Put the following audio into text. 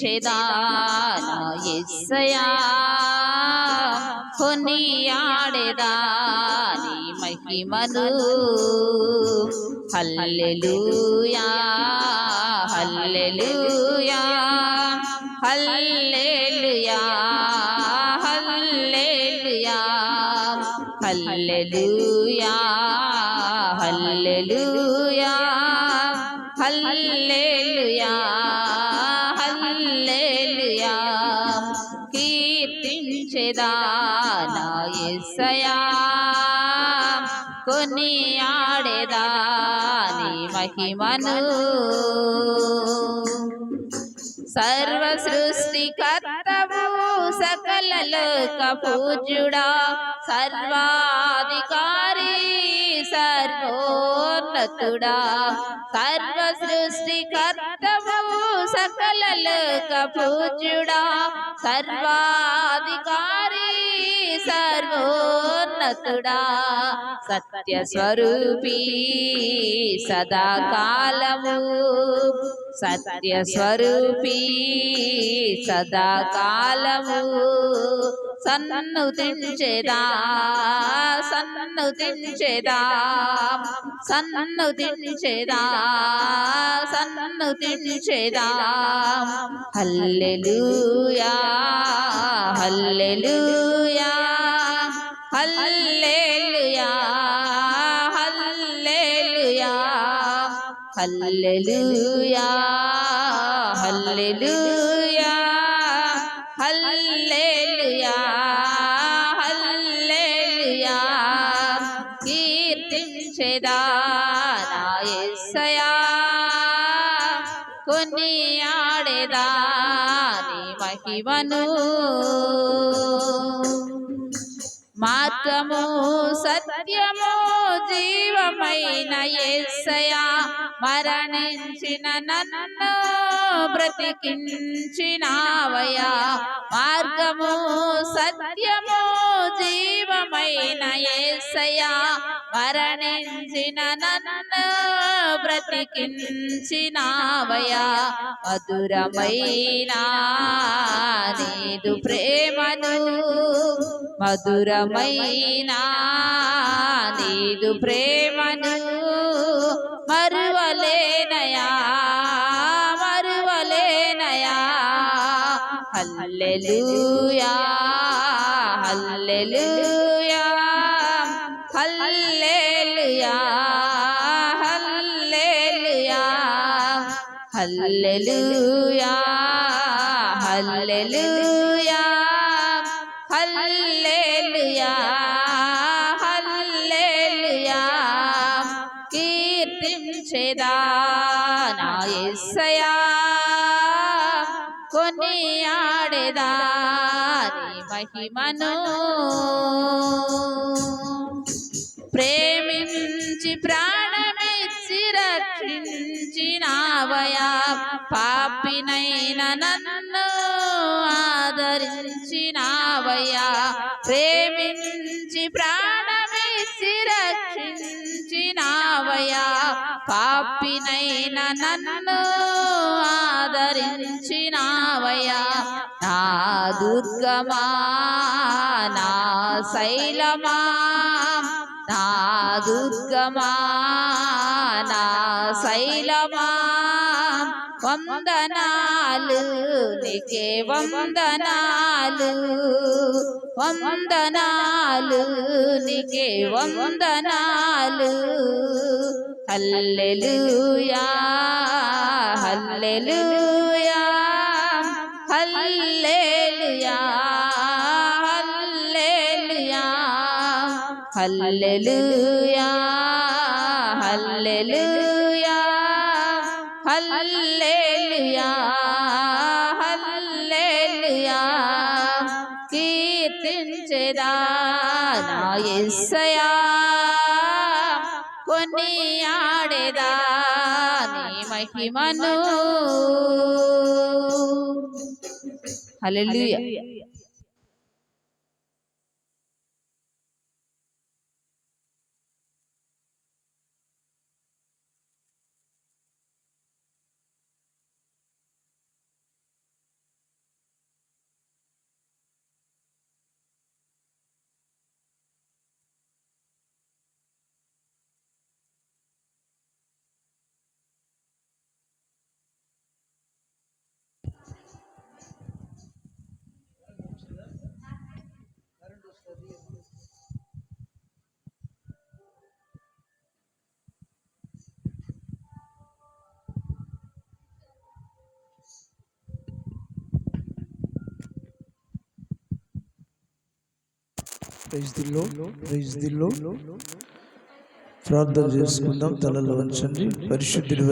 చెదానా ఎస్సయా కొనియాడేదాని మహిమను హల్లెలూయా హల్లెలూయా హల్లెలూయా హల్లెలూయా హల్లెలూయా హల్లెలూయా కీర్తించెదా నా యేసయ్యా? నీ మహిమను? సర్వ సృష్టికర్తవు సకల లోక పూజుడా సర్వాధికారి సర్వోన్నతుడా సర్వ సృష్టికర్తవు సకల లోకపూజుడా సర్వాధికారి సర్వోన్నతుడా సత్యస్వరూపీ సదాకాలము సత్యస్వరూపీ సదాకాలము. సన్ను తించెదా సన్ను తించెదా సన్ను తించెదా సన్ను తించెదా హల్లెలూయా హల్లెలూయా హల్లెలూయా హల్లెలూయా హల్లెలూయా హల్లెలూయా హల్లెలూయా. కొన్ని నీ మహిమను. మార్గము సత్యము జీవమైన ఎస్సయా మరణించిన నన్ను బ్రతికించినావయా మార్గము సత్యము యేసయ్యా మరణించిన నన్ను బ్రతికించినావయా మధురమైన నీదు ప్రేమను మధురమైన నీదు ప్రేమను మరువలేనయా మరువలేనయా హల్లెలూయా హల్లెలూయా హల్లెలూయా. హల్లెలూయా హల్లెలూయా హల్లెలూయా హల్లెలూయా. కీర్తించెదా నా యేసయ్యా కొనియాడెదా నీ మహిమను. ప్రేమించి ప్రాణమిచ్చి రక్షించినావయా పాపినైన నన్ను ఆదరించినావయా ప్రేమించి ప్రాణమేసి రక్షించినావయా పాపినైన నన్ను ఆదరించినావయా నా దుర్గమా నా శైలమా నా దుర్గమా. నా శైలమా? వందనాలు. నీకే వందనాలు. వందనాలు. నీకే వందనాలు. హల్లెలూయా. హల్లెలూయా. హల్లెలూయా. హల్లెలూయా. హల్లెలూయా. హల్లెలూయా. హల్లెలూయా కీర్తించెదా నా యేసయ్యా కొనియాడెదా నీ మహిమను. హల్లెలూయా. ప్రార్థన చేసుకుందాం తలలో ఉంచండి పరిశుద్ధుడి